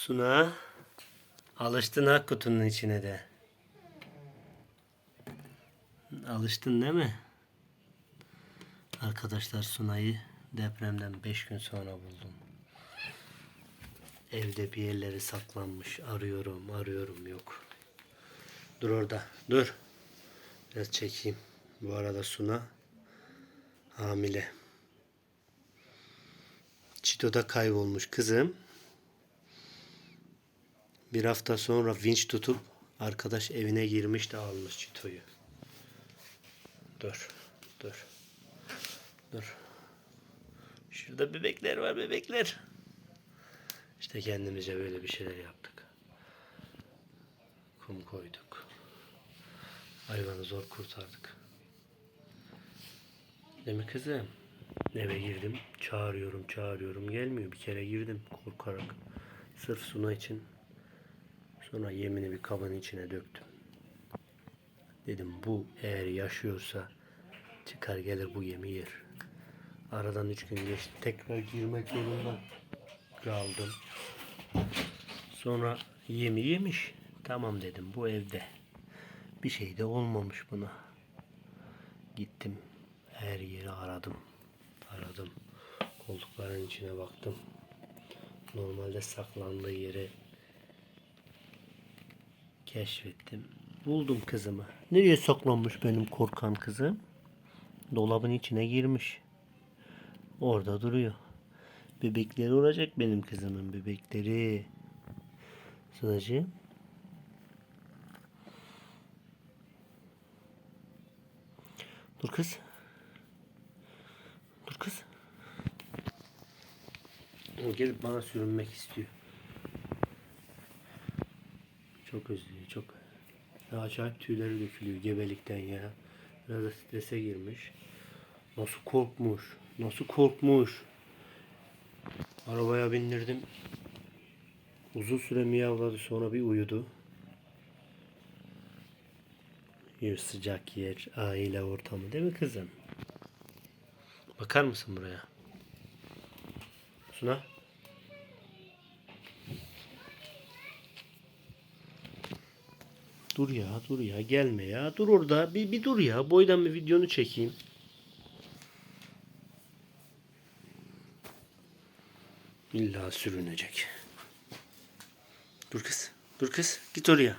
Suna. Alıştın ha kutunun içine de. Alıştın değil mi? Arkadaşlar Suna'yı depremden 5 gün sonra buldum. Evde bir yerleri saklanmış. Arıyorum, arıyorum yok. Dur orada, dur. Biraz çekeyim. Bu arada Suna hamile. Çito'da kaybolmuş kızım. Bir hafta sonra vinç tutup arkadaş evine girmiş de almış Çito'yu. Dur, dur, dur. Şurada bebekler var bebekler. İşte kendimize böyle bir şeyler yaptık. Kum koyduk. Hayvanı zor kurtardık. Değil kızım? Eve girdim. Çağırıyorum, çağırıyorum. Gelmiyor. Bir kere girdim korkarak. Sırf Suna için. Sonra yemini bir kabın içine döktüm. Dedim bu eğer yaşıyorsa çıkar gelir bu yemi yer. Aradan üç gün geçti. Tekrar girmek zorunda kaldım. Sonra yemi yemiş. Tamam dedim bu evde. Bir şey de olmamış buna. Gittim. Her yeri aradım. Aradım. Koltukların içine baktım. Normalde saklandığı yeri keşfettim. Buldum kızımı. Nereye saklanmış benim korkan kızım? Dolabın içine girmiş. Orada duruyor. Bebekleri olacak benim kızımın bebekleri. Sılacığım. Dur kız. Dur kız. O gelip bana sürünmek istiyor. Çok özlüyor çok. Ya acayip tüyleri dökülüyor gebelikten ya. Biraz da strese girmiş. Nasıl korkmuş. Nasıl korkmuş. Arabaya bindirdim. Uzun süre miyavladı sonra bir uyudu. Bir sıcak yer, aile ortamı değil mi kızım? Bakar mısın buraya? Suna. Dur ya, dur ya, gelme ya. Dur orada, bir, bir dur ya. Boydan bir videonu çekeyim. İlla sürünecek. Dur kız, dur kız. Git oraya.